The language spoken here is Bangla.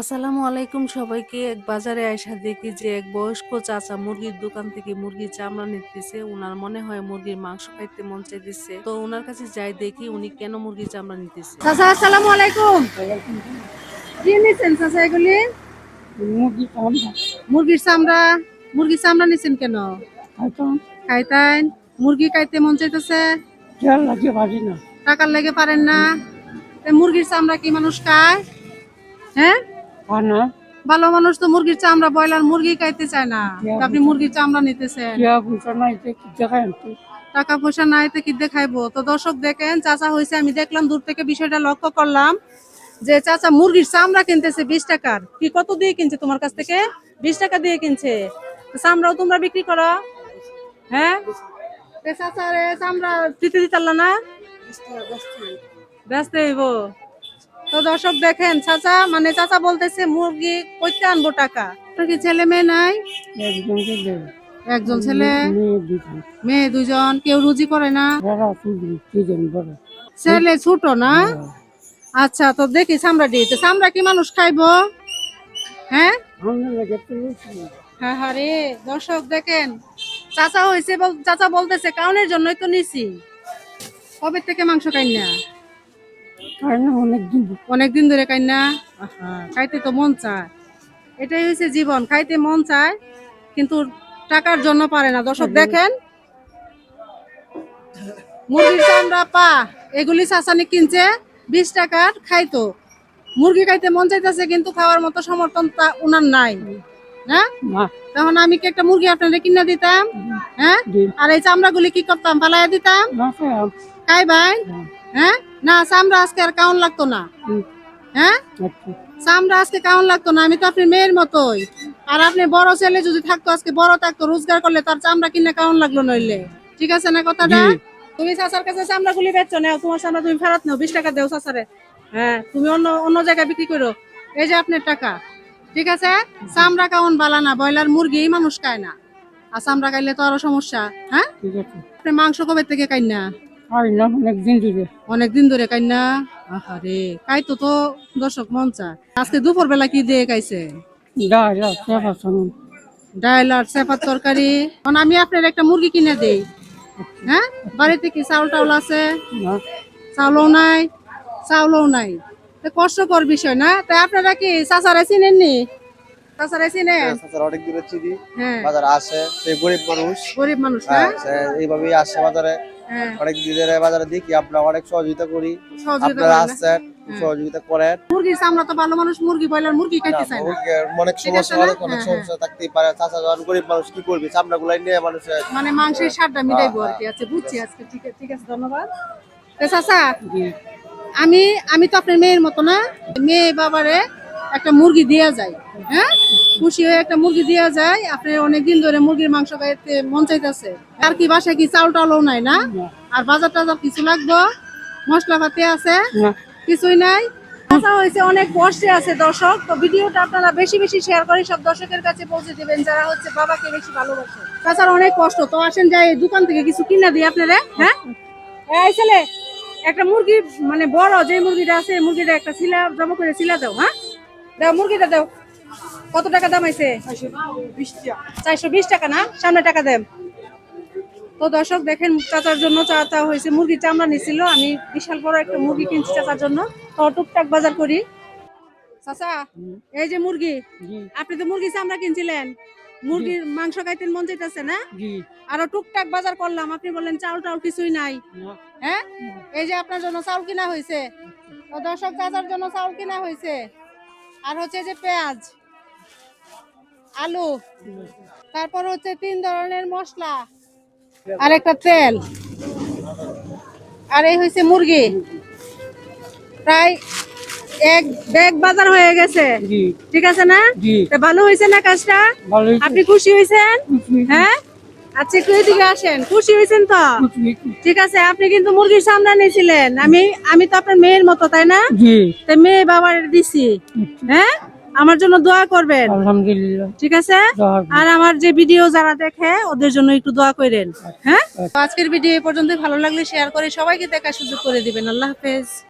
আসসালামু আলাইকুম সবাইকে। এক বাজারে আয়সা দেখি যে এক বয়স্ক চাচা মুরগির দোকান থেকে মুরগির চামড়া নিতেছে। ওনার মনে হয় মুরগির মাংস খাইতে মন চাইতেছে। তো ওনার কাছে যাই দেখি উনি কেন মুরগির চামড়া নিতেছে। চাচা আসসালামু আলাইকুম। কি নিছেন চাচা এগুলি? মুরগি চামড়া। মুরগির চামড়া? মুরগির চামড়া নিছেন কেন? খাইতেন। মুরগি খাইতে মন চাইতেছে? টাকার লেগে পারেন না। তে মুরগির চামড়া কি মানুষ খায়? হ্যাঁ? ভালো মানুষ তো মুরগির চামড়া ব্রয়লার মুরগি খাইতে চায় না। আপনি মুরগির চামড়া নিতেছেন। টাকা পয়সা নাই তো কি দেখাইবো? তো দর্শক দেখেন চাচা হয়েছে আমি দেখলাম দূর থেকে বিষয়টা লক্ষ্য করলাম যে চাচা মুরগির চামড়া কিনতেছে বিশ টাকার। কি কত দিয়ে কিনছে তোমার কাছ থেকে? বিশ টাকা দিয়ে কিনছে। চামড়াও তোমরা বিক্রি করো। হ্যাঁ? চাচা রে চামড়া দিতে দিতাল্লা না? ব্যস্ত হইব। তো দর্শক দেখেন চাচা মানে চাচা বলতেছে মুরগি কইতে আনব টাকা। তোর কি ছেলে মেয়ে নাই? একজন ছেলে? মেয়ে দুজন কেউ রুজি করে না? ছেলে ছোট না? আচ্ছা তো দেখি চামড়া দিয়েছে চামড়া কি মানুষ খাইবো? হ্যাঁ? হ্যাঁ হ্যাঁ রে। দর্শক দেখেন চাচা হয়েছে বল- চাচা বলতেছে কাউনের জন্যই তো নিছি। কবে থেকে মাংস খাই না? অনেকদিন। ধরে খাই না? খাইতে তো মন চায়। এটাই হয়েছে জীবন। খাইতে মন চায় কিন্তু টাকার জন্য পারে না। দর্শক দেখেন। মুরগির চামড়া পা এগুলি চাচানি কিনছে বিশ টাকার খাইতো। মুরগি খাইতে মন চাইতেছে কিন্তু খাওয়ার মতো সমর্থন তা উনার নাই। হ্যাঁ তখন আমি কি একটা মুরগি আপনাদের কিনে দিতাম? হ্যাঁ? আর এই চামড়াগুলি কি করতাম? পালাইয়া দিতাম? খাই ভাই। হ্যাঁ? না চামড়া আজকে আর কাউন লাগতো না। হ্যাঁ? আচ্ছা। চামড়া আজকে কেমন লাগতো না আমি তো আপনি মেয়ের মতোই। আর আপনি বড় ছেলে যদি থাকতো আজকে বড় থাকতো রোজগার করলে তার চামড়া কিনে কেমন লাগল নইলে। ঠিক আছে না কথাটা? তুমি চাচার কাছে চামড়া গুলি বেচছো নাও তোমার চামড়া তুমি ফেরত নাও বিশ টাকা দেও চাচারে। হ্যাঁ তুমি অন্য অন্য জায়গায় বিক্রি করো। এই যে আপনার টাকা। ঠিক আছে? চামড়া কেমন বালা না ব্রয়লার মুরগি মানুষ খায় না। আর চামড়া খাইলে তো আরও সমস্যা হ্যাঁ? আপনি মাংস কবে থেকে খাই না? খাই না অনেক দিন ধরে। অনেকদিন ধরে খাই না আহারে খাইতো তো দর্শক মন চায়। আজকে দুপুর বেলা কি দিয়ে খাইছে ডাল চেপা ডাল আর চেপার তরকারি। এখন আমি আপনার একটা মুরগি কিনে দেই। হ্যাঁ? বাড়িতে কি চাউল টাউল আছে? চাউলও নাই চাউলও নাই। কষ্টকর বিষয় না? তাই আপনারা কি চাচারে চিনেননি চাচারে চিনেন? স্যার অনেক দূরে চিনি। হ্যাঁ। বাজারে আসে সে গরিব মানুষ। গরিব মানুষ না? হ্যাঁ, এইভাবেই আসে বাজারে। হ্যাঁ অনেক দিনের বাজারে দেখি আমরা অনেক সহযোগিতা করি। আপনারা আসছেন সহযোগিতা করেন। মুরগি চামড়া তো ভালো মানুষ মুরগি বয়লার মুরগি খাইতে না। অনেক সমস্যা অনেক অনেক হ্যাঁ, সমস্যা থাকতেই পারে। যখন গরিব মানুষ কি করবে? চামড়া গুলাই নিয়ে মানুষের মানে মাংসের স্বাদটা মিটাইবো আর কি। আচ্ছা বুঝছি আজকে। ঠিক আছে ঠিক আছে ধন্যবাদ। চাচা আমি আমি তো আপনার মেয়ের মতো না। মেয়ে বাবারে একটা মুরগি দেওয়া যায় হ্যাঁ? খুশি হয়ে একটা মুরগি দেওয়া যায় আপনি অনেকদিন ধরে মুরগির মাংস খাইতে মন চাইতেছে। আর কি বাসায় কি চাউল টাউলও নাই না? আর বাজার টাজার কিছু লাগবে? মশলাপাতি আছে? কিছুই নাই? হয়েছে অনেক কষ্টে আছে দর্শক তো ভিডিওটা আপনারা বেশি বেশি শেয়ার করে সব দর্শকের কাছে পৌঁছে দিবেন যারা হচ্ছে বাবাকে বেশি ভালোবাসে। তাছাড়া অনেক কষ্ট তো আসেন যাই দোকান থেকে কিছু কিনে দিই আপনারা হ্যাঁ? এই ছেলে একটা মুরগি মানে বড় যে মুরগিটা আছে মুরগিটা একটা শিলা জমা করে শিলা দাও হ্যাঁ? দাও মুরগিটা দাও। কত টাকা দাম আছে চারশো বিশ টাকা না? সামনে টাকা দেন। তো দর্শক দেখেন চাচার জন্য চাচা হয়েছে মুরগি চামড়া নিছিল। আমি বিশাল বড় একটা মুরগি কিনছি চাচার জন্য। তো টুকটাক বাজার করি। চাচা এই যে মুরগি আপনি তো মুরগি চামড়া কিনছিলেন। মুরগির মাংস খাইতে মন চাইতেছে না? আরও টুকটাক বাজার করলাম। আপনি বললেন চাউল টাউল কিছুই নাই। হ্যাঁ? এই যে আপনার জন্য চাউল কিনা হয়েছে তো দর্শক চাচার জন্য চাউল কিনা হয়েছে আর হচ্ছে যে পেঁয়াজ আলু তারপর হচ্ছে তিন ধরনের মশলা আর একটা তেল আর এই হয়েছে মুরগি। প্রায় এক ব্যাগ বাজার হয়ে গেছে। ঠিক আছে না? ভালো হয়েছে না কাজটা? আপনি খুশি হয়েছেন হ্যাঁ? আচ্ছা একটু এদিকে আসেন। খুশি হয়েছেন তো? ঠিক আছে আপনি কিন্তু মুরগির সামনে নিয়েছিলেন। আমি আমি তো আপনার মেয়ের মতো তাই না? তাই মেয়ে বাবার দিছি। হ্যাঁ? আমার জন্য দোয়া করবেন। আলহামদুলিল্লাহ। ঠিক আছে? আর আমার যে ভিডিও যারা দেখে ওদের জন্য একটু দোয়া করেন। হ্যাঁ? আজকের ভিডিও এই পর্যন্ত ভালো লাগলে শেয়ার করে সবাইকে দেখার সুযোগ করে দিবেন। আল্লাহ হাফেজ।